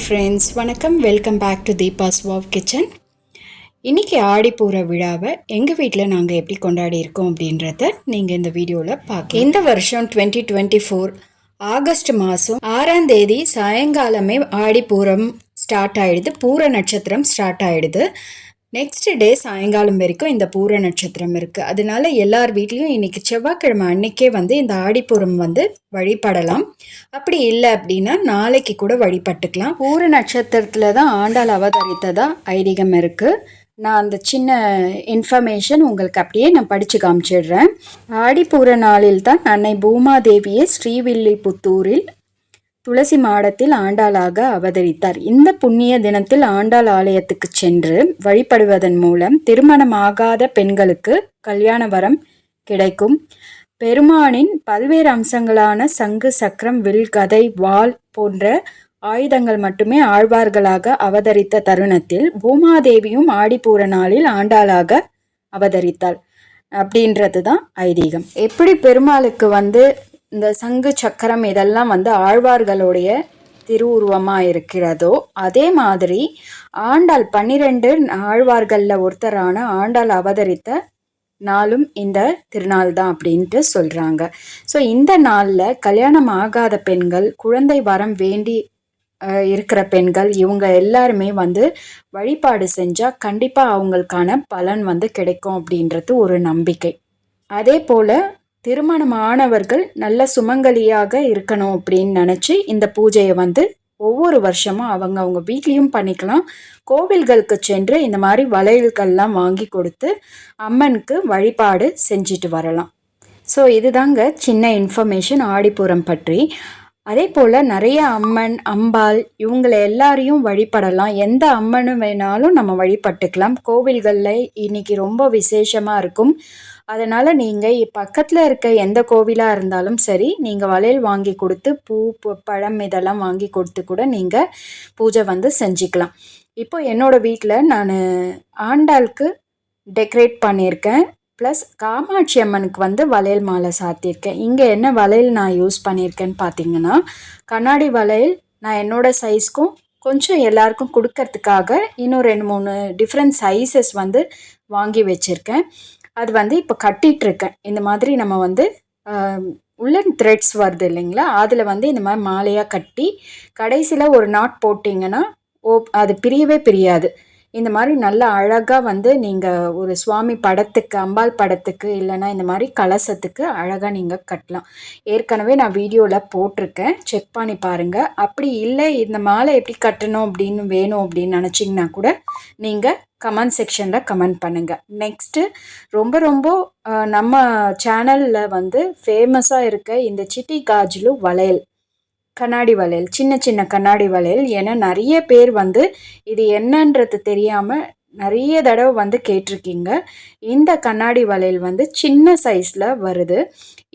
Friends வணக்கம். Welcome back to Deepa's wow kitchen இன்றைக்கி ஆடிப்பூர விழாவை எங்கள் வீட்டில் நாங்கள் எப்படி கொண்டாடி இருக்கோம் அப்படின்றத நீங்கள் இந்த வீடியோவில் பார்க்க இந்த வருஷம் டுவெண்ட்டி டுவெண்ட்டி ஃபோர் ஆகஸ்ட் மாதம் ஆறாம் தேதி சாயங்காலமே ஆடிப்பூரம் ஸ்டார்ட் ஆகிடுது பூர நட்சத்திரம் ஸ்டார்ட் ஆகிடுது நெக்ஸ்ட் டே சாயங்காலம் வரைக்கும் இந்த பூர நட்சத்திரம் இருக்குது அதனால எல்லார் வீட்லேயும் இன்றைக்கி செவ்வாய்க்கிழமை அன்னைக்கே வந்து இந்த ஆடிப்பூரம் வந்து வழிபடலாம். அப்படி இல்லை அப்படின்னா நாளைக்கு கூட வழிபட்டுக்கலாம். பூர நட்சத்திரத்தில் தான் ஆண்டாள் அவதரித்ததா ஐதீகம் இருக்குது நான் அந்த சின்ன இன்ஃபர்மேஷன் உங்களுக்கு அப்படியே நான் படித்து காமிச்சிடுறேன். ஆடிப்பூர நாளில் தான் அன்னை பூமாதேவியை ஸ்ரீவில்லிபுத்தூரில் துளசி மாடத்தில் ஆண்டாளாக அவதரித்தார். இந்த புண்ணிய தினத்தில் ஆண்டாள் ஆலயத்துக்கு சென்று வழிபடுவதன் மூலம் திருமணமாகாத பெண்களுக்கு கல்யாண வரம் கிடைக்கும். பெருமானின் பல்வேறு அம்சங்களான சங்கு சக்கரம் வில் கதை வாள் போன்ற ஆயுதங்கள் மட்டுமே ஆழ்வார்களாக அவதரித்த தருணத்தில் பூமாதேவியும் ஆடிப்பூர நாளில் ஆண்டாளாக அவதரித்தாள். அப்படின்றது தான் ஐதீகம். எப்படி பெருமாளுக்கு வந்து இந்த சங்கு சக்கரம் இதெல்லாம் வந்து ஆழ்வார்களுடைய திருவுருவமாக இருக்கிறதோ அதே மாதிரி ஆண்டாள் பன்னிரெண்டு ஆழ்வார்களில் ஒருத்தரான ஆண்டாள் அவதரித்த நாளும் இந்த திருநாள் தான் அப்படின்ட்டு சொல்கிறாங்க ஸோ இந்த நாளில் கல்யாணம் ஆகாத பெண்கள் குழந்தை வரம் வேண்டி இருக்கிற பெண்கள் இவங்க எல்லாருமே வந்து வழிபாடு செஞ்சால் கண்டிப்பாக அவங்களுக்கான பலன் வந்து கிடைக்கும் அப்படின்றது ஒரு நம்பிக்கை. அதே போல் திருமணமானவர்கள் நல்ல சுமங்கலியாக இருக்கணும் அப்படின்னு நினச்சி இந்த பூஜையை வந்து ஒவ்வொரு வருஷமும் அவங்க அவங்க வீட்லேயும் பண்ணிக்கலாம். கோவில்களுக்கு சென்று இந்த மாதிரி வளையல்கள்லாம் வாங்கி கொடுத்து அம்மனுக்கு வழிபாடு செஞ்சுட்டு வரலாம். ஸோ இதுதாங்க சின்ன இன்ஃபர்மேஷன் ஆடிப்புறம் பற்றி. அதே போல் நிறைய அம்மன் அம்பாள் இவங்களை எல்லாரையும் வழிபடலாம். எந்த அம்மனும் வேணாலும் நம்ம வழிபட்டுக்கலாம். கோவில்களில் இன்னைக்கு ரொம்ப விசேஷமாக இருக்கும். அதனால் நீங்கள் பக்கத்தில் இருக்க எந்த கோவிலாக இருந்தாலும் சரி நீங்கள் வளையல் வாங்கி கொடுத்து பூ பழம் இதெல்லாம் வாங்கி கொடுத்து கூட நீங்கள் பூஜை வந்து செஞ்சுக்கலாம். இப்போ என்னோடய வீட்டில் நான் ஆண்டாளுக்கு டெக்கரேட் பண்ணியிருக்கேன். ப்ளஸ் காமாட்சி அம்மனுக்கு வந்து வளையல் மாலை சாத்தியிருக்கேன். இங்கே என்ன வளையல் நான் யூஸ் பண்ணியிருக்கேன்னு பார்த்தீங்கன்னா கண்ணாடி வளையல் நான் என்னோடய சைஸ்க்கும் கொஞ்சம் எல்லாருக்கும் கொடுக்கறதுக்காக இன்னும் ரெண்டு மூணு டிஃப்ரெண்ட் சைஸஸ் வந்து வாங்கி வச்சுருக்கேன். அது வந்து இப்போ கட்டிகிட்ருக்கேன் இந்த மாதிரி நம்ம வந்து உள்ளன் த்ரெட்ஸ் வருது இல்லைங்களா? அதில் வந்து இந்த மாதிரி மாலையாக கட்டி கடைசியில் ஒரு நாட் போட்டிங்கன்னா ஓ அது பிரியவே பிரியாது. இந்த மாதிரி நல்ல அழகாக வந்து நீங்கள் ஒரு சுவாமி படத்துக்கு அம்பாள் படத்துக்கு இல்லைனா இந்த மாதிரி கலசத்துக்கு அழகாக நீங்கள் கட்டலாம். ஏற்கனவே நான் வீடியோவில் போட்டிருக்கேன். செக் பண்ணி பாருங்கள் அப்படி இல்லை இந்த மாலை எப்படி கட்டணும் அப்படின்னு வேணும் அப்படின்னு நினச்சிங்கன்னா கூட நீங்கள் கமெண்ட் செக்ஷனில் கமெண்ட் பண்ணுங்கள் நெக்ஸ்ட்டு ரொம்ப ரொம்ப நம்ம சேனலில் வந்து ஃபேமஸாக இருக்க இந்த சிட்டி காஜ்லு வளையல். கண்ணாடி வளையல் சின்ன சின்ன கண்ணாடி வளையல் ஏன்னா நிறைய பேர் வந்து இது என்னன்றது தெரியாமல் நிறைய தடவை வந்து கேட்டிருக்கீங்க. இந்த கண்ணாடி வளையல் வந்து சின்ன சைஸில் வருது.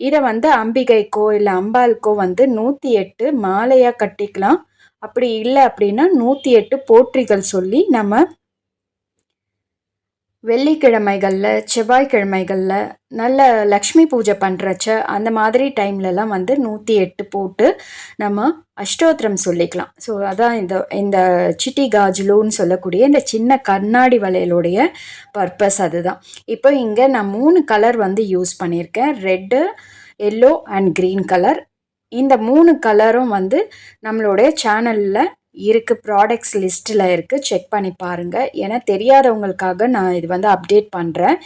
இதை வந்து அம்பிகைக்கோ இல்லை அம்பாளுக்கோ வந்து நூற்றி எட்டு மாலையாக கட்டிக்கலாம். அப்படி இல்லை அப்படின்னா நூற்றி எட்டு போற்றிகள் சொல்லி நம்ம வெள்ளிக்கிழமைகளில் செவ்வாய்க்கிழமைகளில் நல்ல லக்ஷ்மி பூஜை பண்ணுறச்ச அந்த மாதிரி டைம்லலாம் வந்து நூற்றி எட்டு போட்டு நம்ம அஷ்டோத்திரம் சொல்லிக்கலாம். ஸோ அதான் இந்த இந்த சிட்டி காஜ்லூன்னு சொல்லக்கூடிய இந்த சின்ன கண்ணாடி வளையலுடைய பர்பஸ் அதுதான். இப்போ இங்கே நான் மூணு கலர் வந்து யூஸ் பண்ணியிருக்கேன். Red yellow and green colour. இந்த மூணு கலரும் வந்து நம்மளுடைய சேனலில் இருக்குது ப்ராடக்ட்ஸ் லிஸ்ட்டில் இருக்குது செக் பண்ணி பாருங்கள் ஏன்னா தெரியாதவங்களுக்காக நான் இது வந்து அப்டேட் பண்ணுறேன்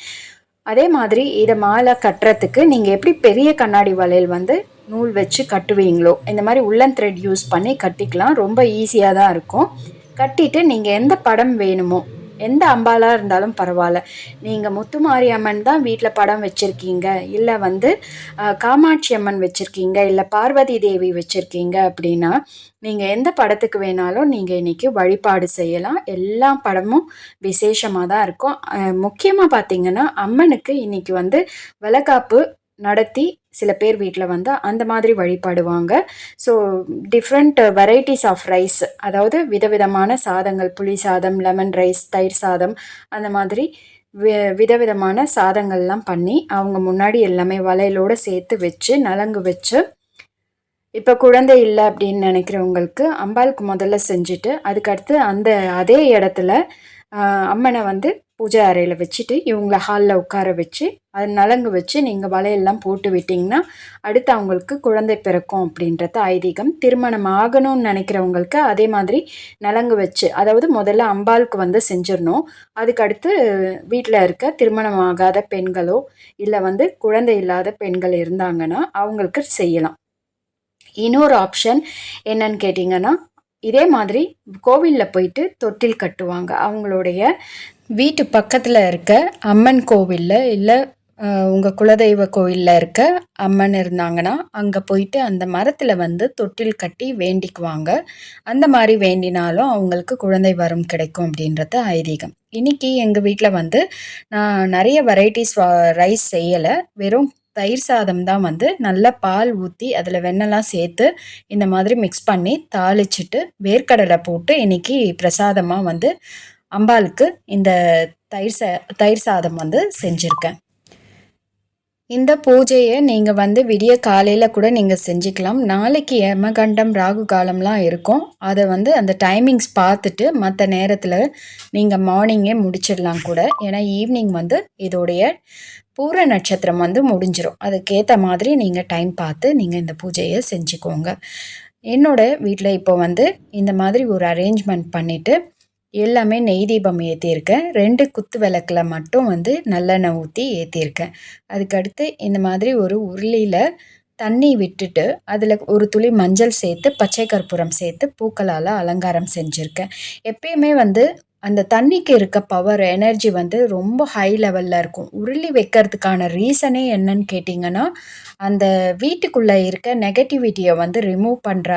அதே மாதிரி இதை மாலை கட்டுறதுக்கு நீங்கள் எப்படி பெரிய கண்ணாடி வளையல் வந்து நூல் வச்சு கட்டுவீங்களோ இந்த மாதிரி உள்ளன் த்ரெட் யூஸ் பண்ணி கட்டிக்கலாம். ரொம்ப ஈஸியாக தான் இருக்கும். கட்டிட்டு நீங்கள் எந்த படம் வேணுமோ எந்த அம்பாலாக இருந்தாலும் பரவாயில்ல. நீங்கள் முத்துமாரி அம்மன் தான் வீட்டில் படம் வச்சுருக்கீங்க. இல்லை வந்து காமாட்சி அம்மன் வச்சுருக்கீங்க. இல்லை பார்வதி தேவி வச்சுருக்கீங்க அப்படின்னா நீங்கள் எந்த படத்துக்கு வேணாலும் நீங்கள் இன்றைக்கி வழிபாடு செய்யலாம். எல்லா படமும் விசேஷமாக தான் இருக்கும். முக்கியமாக பார்த்தீங்கன்னா அம்மனுக்கு இன்றைக்கி வந்து விளக்காப்பு நடத்தி சில பேர் வீட்டில் வந்து அந்த மாதிரி வழிபாடுவாங்க. So different varieties of rice அதாவது விதவிதமான சாதங்கள் புளி சாதம் லெமன் ரைஸ் தயிர் சாதம் அந்த மாதிரி வி விதவிதமான சாதங்கள்லாம் பண்ணி அவங்க முன்னாடி எல்லாமே வளையலோடு சேர்த்து வச்சு நலங்கு வச்சு இப்போ குழந்தை இல்லை அப்படின்னு நினைக்கிறவங்களுக்கு அம்பாளுக்கு முதல்ல செஞ்சுட்டு அதுக்கடுத்து அந்த அதே இடத்துல அம்மனை வந்து பூஜை அறையில் வச்சுட்டு இவங்கள ஹாலில் உட்கார வச்சு அது நலங்கு வச்சு நீங்கள் வலையெல்லாம் போட்டு விட்டிங்கன்னா அடுத்து அவங்களுக்கு குழந்தை பிறக்கும் அப்படின்றது ஐதீகம். திருமணம் ஆகணும்னு நினைக்கிறவங்களுக்கு அதே மாதிரி நலங்கு வச்சு அதாவது முதல்ல அம்பாளுக்கு வந்து செஞ்சிடணும். அதுக்கடுத்து வீட்டில் இருக்க திருமணம் ஆகாத பெண்களோ இல்லை வந்து குழந்தை இல்லாத பெண்கள் இருந்தாங்கன்னா அவங்களுக்கு செய்யலாம். இன்னொரு ஆப்ஷன் என்னன்னு கேட்டிங்கன்னா இதே மாதிரி கோவிலில் போயிட்டு தொட்டில் கட்டுவாங்க. அவங்களுடைய வீட்டு பக்கத்தில் இருக்க அம்மன் கோவிலில் இல்லை உங்கள் குலதெய்வ கோயிலில் இருக்க அம்மன் இருந்தாங்கன்னா அங்கே போயிட்டு அந்த மரத்தில் வந்து தொட்டில் கட்டி வேண்டிக்குவாங்க. அந்த மாதிரி வேண்டினாலும் அவங்களுக்கு குழந்தை வரம் கிடைக்கும் அப்படின்றது ஐதீகம். இன்னைக்கு எங்கள் வீட்டில் வந்து நான் நிறைய வெரைட்டிஸ் ரைஸ் செய்யலை. வெறும் தயிர் சாதம் தான் வந்து நல்லா பால் ஊற்றி அதில் வெண்ணெய்லாம் சேர்த்து இந்த மாதிரி மிக்ஸ் பண்ணி தாளிச்சிட்டு வேர்க்கடலை போட்டு இன்னைக்கு பிரசாதமாக வந்து அம்பாளுக்கு இந்த தயிர் சா தயிர் சாதம் வந்து செஞ்சுருக்கேன். இந்த பூஜையை நீங்கள் வந்து விடிய காலையில் கூட நீங்கள் செஞ்சுக்கலாம். நாளைக்கு யமகண்டம் ராகு காலம்லாம் இருக்கும். அதை வந்து அந்த டைமிங்ஸ் பார்த்துட்டு மற்ற நேரத்தில் நீங்கள் மார்னிங்கே முடிச்சிடலாம் கூட. ஏன்னா ஈவினிங் வந்து இதோடைய பூர நட்சத்திரம் வந்து முடிஞ்சிடும் அதுக்கேற்ற மாதிரி நீங்கள் டைம் பார்த்து நீங்கள் இந்த பூஜையை செஞ்சுக்கோங்க. என்னோட வீட்டில் இப்போ வந்து இந்த மாதிரி ஒரு அரேஞ்ச்மெண்ட் பண்ணிவிட்டு எல்லாமே நெய் தீபம் ஏற்றியிருக்கேன் ரெண்டு குத்து விளக்கில் மட்டும் வந்து நல்லெண்ணெய் ஊற்றி ஏற்றியிருக்கேன் அதுக்கடுத்து இந்த மாதிரி ஒரு உருளியில் தண்ணி விட்டுட்டு அதில் ஒரு துளி மஞ்சள் சேர்த்து பச்சை கற்பூரம் சேர்த்து பூக்களால் அலங்காரம் செஞ்சுருக்கேன். எப்பயுமே வந்து அந்த தண்ணிக்கு இருக்க பவர் எனர்ஜி வந்து ரொம்ப ஹை லெவலில் இருக்கும். உருளி வைக்கிறதுக்கான ரீசனே என்னன்னு கேட்டிங்கன்னா அந்த வீட்டுக்குள்ளே இருக்க நெகட்டிவிட்டியை வந்து ரிமூவ் பண்ணுற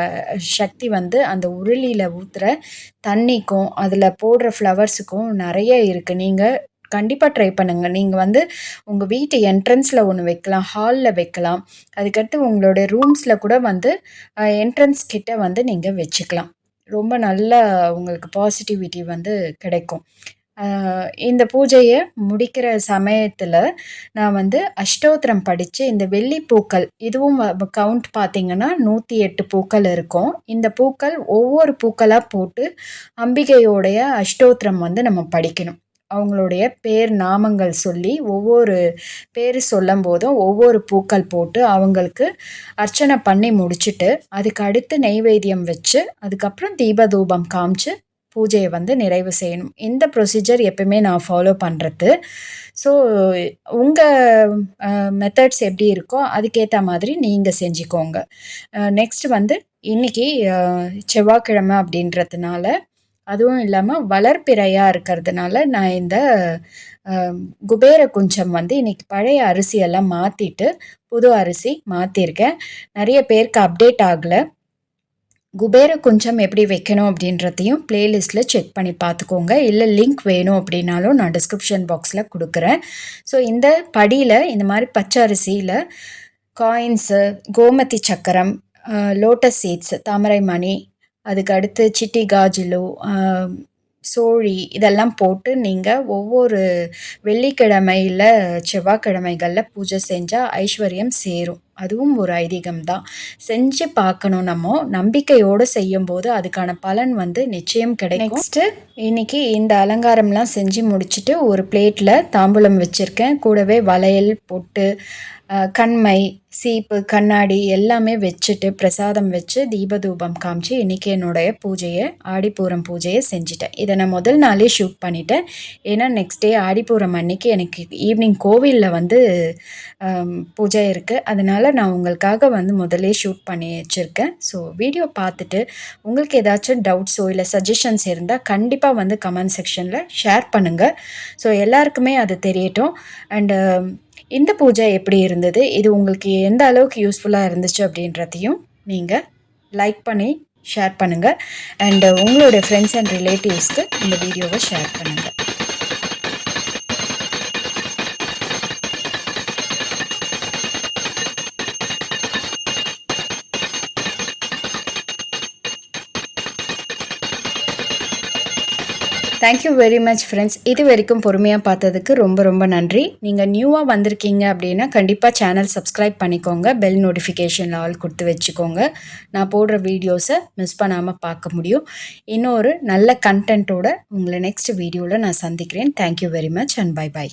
சக்தி வந்து அந்த உருளியில் ஊற்றுற தண்ணிக்கும் அதில் போடுற ஃப்ளவர்ஸுக்கும் நிறைய இருக்குது நீங்கள் கண்டிப்பாக ட்ரை பண்ணுங்கள் நீங்கள் வந்து உங்கள் வீட்டு என்ட்ரன்ஸில் ஒன்று வைக்கலாம் ஹாலில் வைக்கலாம். அதுக்கடுத்து உங்களோட ரூம்ஸில் கூட வந்து என்ட்ரன்ஸ் கிட்ட வந்து நீங்கள் வச்சுக்கலாம். ரொம்ப நல்லா உங்களுக்கு பாசிட்டிவிட்டி வந்து கிடைக்கும். இந்த பூஜையை முடிக்கிற சமயத்தில் நான் வந்து அஷ்டோத்திரம் படித்து இந்த வெள்ளி பூக்கள் இதுவும் கவுண்ட் பார்த்திங்கன்னா நூற்றி எட்டு பூக்கள் இருக்கும். இந்த பூக்கள் ஒவ்வொரு பூக்களாக போட்டு அம்பிகையோடைய அஷ்டோத்திரம் வந்து நம்ம படிக்கணும். அவங்களுடைய பேர் நாமங்கள் சொல்லி ஒவ்வொரு பேர் சொல்லும் போதும் ஒவ்வொரு பூக்கள் போட்டு அவங்களுக்கு அர்ச்சனை பண்ணி முடிச்சுட்டு அதுக்கு அடுத்து நெய்வேத்தியம் வச்சு அதுக்கப்புறம் தீபதூபம் காமிச்சு பூஜையை வந்து நிறைவு செய்யணும். இந்த ப்ரொசீஜர் எப்பவுமே நான் ஃபாலோ பண்ணுறது ஸோ உங்கள் மெத்தட்ஸ் எப்படி இருக்கோ அதுக்கேற்ற மாதிரி நீங்கள் செஞ்சுக்கோங்க. நெக்ஸ்ட் வந்து இன்னைக்கு செவ்வாய்க்கிழமை அப்படின்றதுனால அதுவும் இல்லாமல் வளர்ப்பிறையாக இருக்கிறதுனால நான் இந்த குபேர குஞ்சம் வந்து இன்னைக்கு பழைய அரிசியெல்லாம் மாற்றிட்டு புது அரிசி மாற்றிருக்கேன் நிறைய பேருக்கு அப்டேட் ஆகலை. குபேர குஞ்சம் எப்படி வைக்கணும் அப்படின்றதையும் ப்ளேலிஸ்ட்டில் செக் பண்ணி பார்த்துக்கோங்க. இல்லை லிங்க் வேணும் அப்படின்னாலும் நான் டிஸ்கிரிப்ஷன் பாக்ஸில் கொடுக்குறேன். ஸோ இந்த படியில் இந்த மாதிரி பச்சை அரிசியில் காயின்ஸு கோமதி சக்கரம் லோட்டஸ் சீட்ஸ் தாமரை மணி அதுக்கு அடுத்து சிட்டி காஜிலு சோழி இதெல்லாம் போட்டு நீங்கள் ஒவ்வொரு வெள்ளிக்கிழமையில் செவ்வாய்க்கிழமைகளில் பூஜை செஞ்சால் ஐஸ்வர்யம் சேரும். அதுவும் ஒரு ஐதீகம் தான் செஞ்சு பார்க்கணும் நம்ம. நம்பிக்கையோடு செய்யும்போது அதுக்கான பலன் வந்து நிச்சயம் கிடைக்கும். நெக்ஸ்ட்டு இன்னைக்கு இந்த அலங்காரம்லாம் செஞ்சு முடிச்சுட்டு ஒரு பிளேட்டில் தாம்பூலம் வச்சுருக்கேன். கூடவே வளையல் பொட்டு கண்மை சீப்பு கண்ணாடி எல்லாமே வச்சுட்டு பிரசாதம் வச்சு தீபதூபம் காமிச்சு இன்றைக்கி என்னுடைய பூஜையை ஆடிப்பூரம் பூஜையை செஞ்சுட்டேன். இதை நான் முதல் நாளே ஷூட் பண்ணிட்டேன். ஏன்னா நெக்ஸ்ட் டே ஆடிப்பூரம் அன்னைக்கு எனக்கு ஈவினிங் கோவிலில் வந்து பூஜை இருக்குது அதனால் நான் உங்களுக்காக வந்து முதலே ஷூட் பண்ணி வச்சுருக்கேன். ஸோ வீடியோ பார்த்துட்டு உங்களுக்கு ஏதாச்சும் டவுட்ஸோ இல்லை சஜஷன்ஸ் இருந்தால் கண்டிப்பாக வந்து கமெண்ட் செக்ஷனில் ஷேர் பண்ணுங்கள் ஸோ எல்லாருக்குமே அது தெரியட்டும். அண்டு இந்த பூஜை எப்படி இருந்தது? இது உங்களுக்கு எந்த அளவுக்கு யூஸ்ஃபுல்லாக இருந்துச்சு அப்படின்றதையும் நீங்கள் லைக் பண்ணி ஷேர் பண்ணுங்கள் அண்டு உங்களுடைய ஃப்ரெண்ட்ஸ் அண்ட் ரிலேட்டிவ்ஸ்க்கு இந்த வீடியோவை ஷேர் பண்ணுங்கள் தேங்க்யூ வெரி மச் ஃப்ரெண்ட்ஸ் இது வரைக்கும் பொறுமையாக பார்த்ததுக்கு ரொம்ப ரொம்ப நன்றி. நீங்கள் நியூவாக வந்திருக்கீங்க அப்படின்னா கண்டிப்பாக சேனல் சப்ஸ்கிரைப் பண்ணிக்கோங்க. பெல் நோட்டிஃபிகேஷன் ஆல் கொடுத்து வச்சுக்கோங்க. நான் போடுற வீடியோஸை மிஸ் பண்ணாமல் பார்க்க முடியும். இன்னொரு நல்ல கண்டென்ட்டோட உங்களை நெக்ஸ்ட் வீடியோவில் நான் சந்திக்கிறேன். Thank you very much and bye bye